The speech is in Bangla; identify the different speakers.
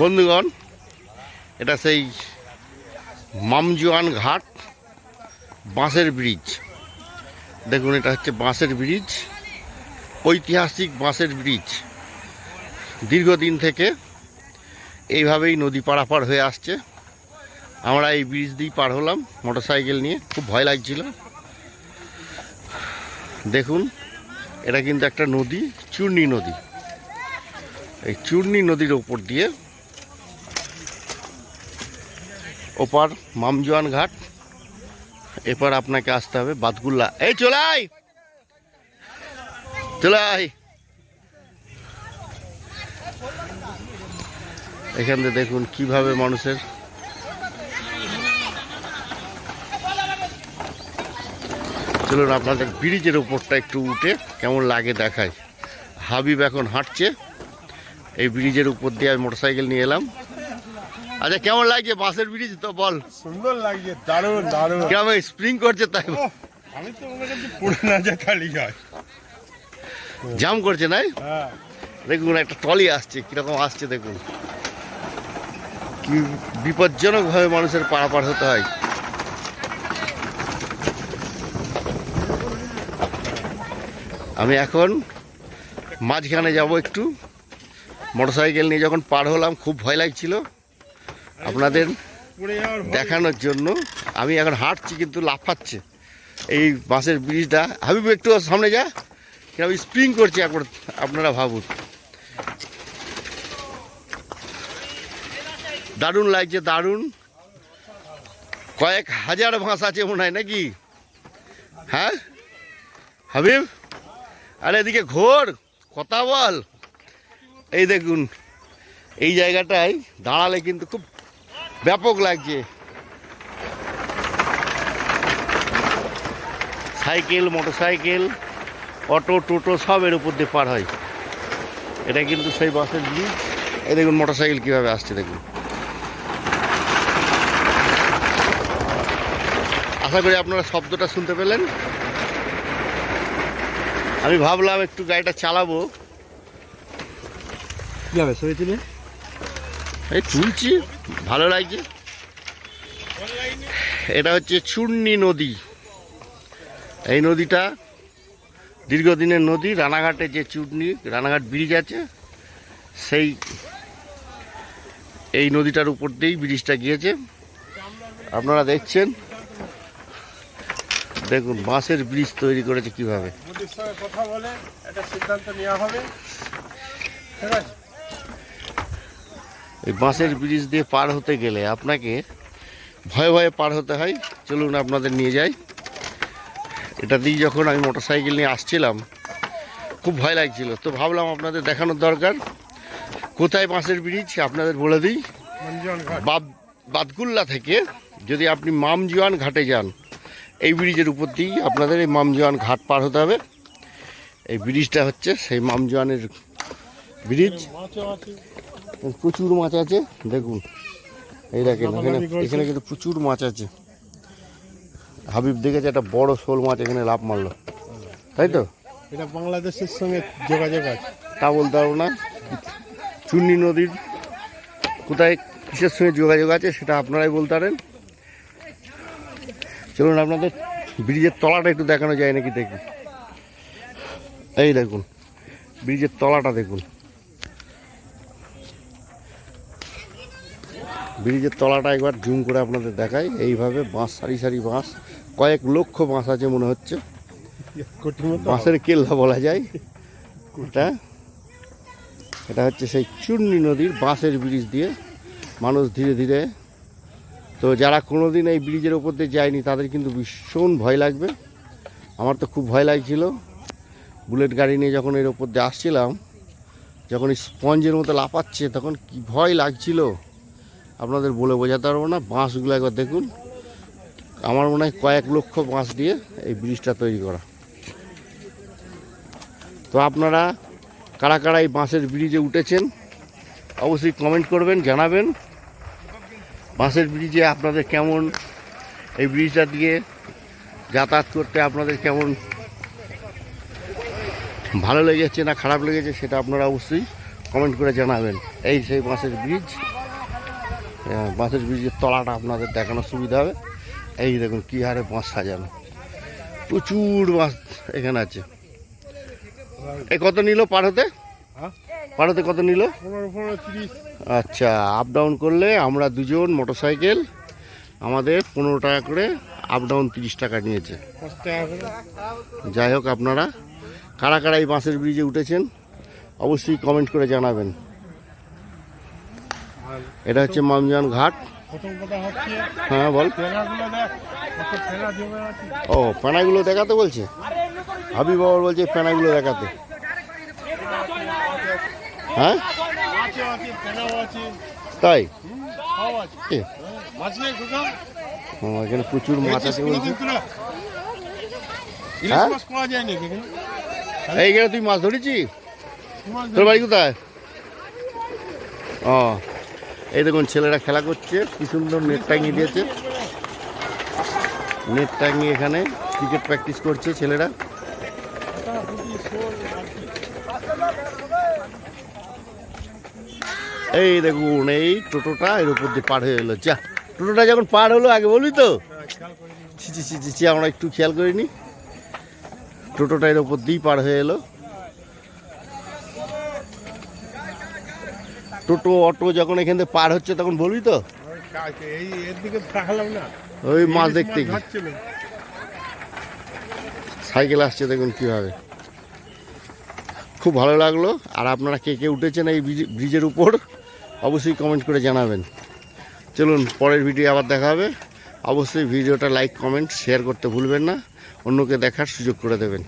Speaker 1: বন্ধুগণ, এটা সেই মামজুয়ান ঘাট, বাঁশের ব্রিজ। দেখুন, এটা হচ্ছে বাঁশের ব্রিজ, ঐতিহাসিক বাঁশের ব্রিজ। দীর্ঘদিন থেকে এইভাবেই নদী পারাপার হয়ে আসছে। আমরা এই ব্রিজ দিয়েই পার হলাম, মোটরসাইকেল নিয়ে। খুব ভয় লাগছিল। দেখুন, এটা কিন্তু একটা নদী, চূর্ণী নদী। এই চূর্ণী নদীর ওপর দিয়ে ওপার মামজোয়ান ঘাট, এপার আপনাকে আসতে হবে বাদগুল্লা এই চলাই চলাই এখান থেকে দেখুন কীভাবে মানুষের চলুন আপনাদের ব্রিজের উপরটা একটু উঠে কেমন লাগে দেখায় হাবিব এখন হাঁটছে। এই ব্রিজের উপর দিয়ে আমি মোটরসাইকেল নিয়ে এলাম। আচ্ছা কেমন লাগছে বাসের ব্রিজ? তো বল।
Speaker 2: সুন্দর লাগছে দারুণ দারুণ।
Speaker 1: কেমন স্প্রিং করছে তাই?
Speaker 2: আমি তো মনে করছি পুরো না যা খালি হয়।
Speaker 1: জাম করছে নাই?
Speaker 2: হ্যাঁ।
Speaker 1: দেখুন একটা টলি আসছে কীরকম আসছে দেখুন। কি বিপজ্জনকভাবে মানুষের পারাপার হতে হয়। আমি এখন মাঝখানে যাব একটু। মোটরসাইকেল নিয়ে যখন পার হলাম খুব ভয় লাগছিল। আপনাদের। দেখানোর জন্য আমি এখন হাঁটছি কিন্তু লাফাচ্ছে। এই বাঁশের ব্রিজটা হাবিব একটু সামনে যা কীরকম স্প্রিং করছে একবার আপনারা ভাবুন। দারুণ লাগছে দারুণ। কয়েক হাজার ভাঁস আছে মনে হয় নাকি? হ্যাঁ? হাবিব? আরে এদিকে ঘোর কথা বল। এই দেখুন এই জায়গাটায় দাঁড়ালে কিন্তু খুব ব্যাপক লাগছে। সাইকেল মোটরসাইকেল অটো টোটো সব এর উপর দিয়ে পার হয়। এটা কিন্তু সেই বাসের ব্রিজ এই দেখুন মোটরসাইকেল কীভাবে আসছে দেখুন। আশা করি আপনারা শব্দটা শুনতে পেলেন। আমি ভাবলাম একটু গাড়িটা চালাবো।
Speaker 2: কি হবে সরে তুলে?
Speaker 1: এই তুলছি। ভালো লাগছে? এটা হচ্ছে চূর্ণী নদী। এই নদীটা দীর্ঘদিনের নদী, রানাঘাটে যে চূর্ণী, রানাঘাট ব্রিজ আছে, সেই এই নদীটার উপর দিয়েই ব্রিজটা গিয়েছে। আপনারা দেখছেন? দেখুন, বাঁশের ব্রিজ তৈরি করেছে কীভাবে।
Speaker 2: কথা বলে একটা সিদ্ধান্ত নেওয়া হবে। ঠিক আছে?
Speaker 1: এই বাঁশের ব্রিজ দিয়ে পার হতে গেলে আপনাকে ভয়ে ভয়ে পার হতে হয়। চলুন আপনাদের নিয়ে যাই। এটা দিয়ে যখন আমি মোটরসাইকেল নিয়ে আসছিলাম খুব ভয় লাগছিল। তো ভাবলাম আপনাদের দেখানোর দরকার। কোথায় বাঁশের ব্রিজ আপনাদের বলে দিই। বাদ বাদগুল্লা থেকে যদি আপনি মামজুয়ান ঘাটে যান এই ব্রিজের উপর দিয়েই আপনাদের এই মামজুয়ান ঘাট পার হতে হবে। এই ব্রিজটা হচ্ছে সেই মামজুয়ানের ব্রিজ। প্রচুর মাছ আছে দেখুন। এই দেখেন এখানে এখানে কিন্তু প্রচুর মাছ আছে। হাবিব দেখেছে একটা বড় শোল মাছ এখানে লাভ মারলো। তাই তো?
Speaker 2: এটা বাংলাদেশের সঙ্গে যোগাযোগ আছে।
Speaker 1: তা বলতে পারব না। চুন্নি নদীর কোথায় কিসের সঙ্গে যোগাযোগ আছে সেটা আপনারাই বলতে পারেন। চলুন আপনাদের ব্রিজের তলাটা একটু দেখানো যায় নাকি দেখি? এই দেখুন ব্রিজের তলাটা দেখুন। ব্রিজের তলাটা একবার জুম করে আপনাদের দেখাই। এইভাবে বাঁশ সারি সারি বাঁশ কয়েক লক্ষ বাঁশ আছে মনে হচ্ছে। বাঁশের কেল্লা বলা যায়। এটা এটা হচ্ছে সেই চূর্ণী নদীর বাঁশের ব্রিজ দিয়ে মানুষ ধীরে ধীরে তো যারা কোনোদিন এই ব্রিজের ওপর দিয়ে যায়নি তাদের কিন্তু ভীষণ ভয় লাগবে। আমার তো খুব ভয় লাগছিল। বুলেট গাড়ি নিয়ে যখন এর ওপর দিয়ে আসছিলাম যখন স্পঞ্জের মতো লাফাচ্ছে তখন কি ভয় লাগছিল। আপনাদের বলে বোঝাতে পারব না। বাঁশগুলো একবার দেখুন। আমার মনে হয় কয়েক লক্ষ বাঁশ দিয়ে এই ব্রিজটা তৈরি করা। তো আপনারা কারা কারা এই বাঁশের ব্রিজে উঠেছেন, অবশ্যই কমেন্ট করবেন, জানাবেন। বাঁশের ব্রিজে আপনাদের কেমন, এই ব্রিজটা দিয়ে যাতায়াত করতে আপনাদের কেমন ভালো লেগেছে না খারাপ লেগেছে, সেটা আপনারা অবশ্যই কমেন্ট করে জানাবেন। এই সেই বাঁশের ব্রিজ। বাঁশের ব্রিজের তলাটা আপনাদের দেখানোর সুবিধা হবে। এই দেখুন কী হারে বাঁশ সাজানো। প্রচুর বাঁশ এখানে আছে। এ কত নিল পার হতে
Speaker 2: হ্যাঁ?
Speaker 1: কত নিল? আচ্ছা আপ ডাউন করলে আমরা দুজন মোটর সাইকেল আমাদের পনেরো টাকা করে আপ ডাউন তিরিশ টাকা নিয়েছে। যাই হোক আপনারা কারা কারা এই বাঁশের ব্রিজে উঠেছেন অবশ্যই কমেন্ট করে জানাবেন। এটা হচ্ছে মামজান ঘাট। হ্যাঁ বল। ও প্যানাগুলো দেখাতে বলছে? হাবি বাবার বলছে প্যানাগুলো দেখাতে। হ্যাঁ? তাই? এখানে প্রচুর মাছ আছে বলছে। হ্যাঁ? এইখানে তুই মাছ ধরেছিস? তোর বাড়ি কোথায়? ও। এই দেখুন ছেলেরা খেলা করছে। কি সুন্দর নেট টাঙিয়ে দিয়েছে। নেট টাঙিয়ে এখানে ক্রিকেট প্র্যাকটিস করছে ছেলেরা? এই দেখুন এই টোটোটা এর উপর দিয়ে পার হয়ে এলো। যা টোটোটা যখন পার হলো আগে বলি তো। ছি ছি ছি ছি, আমরা একটু খেয়াল করিনি। টোটোটা এর উপর দিয়েই পার হয়ে এলো। টোটো, অটো যখন এখান থেকে পার হচ্ছে তখন বলবি তো?
Speaker 2: ওই
Speaker 1: মাছ দেখতে সাইকেল আসছে দেখুন কীভাবে। খুব ভালো লাগল। আর আপনারা কে কে উঠেছেন এই ব্রিজের উপর, অবশ্যই কমেন্ট করে জানাবেন। চলুন, পরের ভিডিও আবার দেখা হবে। অবশ্যই ভিডিওটা লাইক কমেন্ট শেয়ার করতে ভুলবেন না। অন্যকে দেখার সুযোগ করে দেবেন।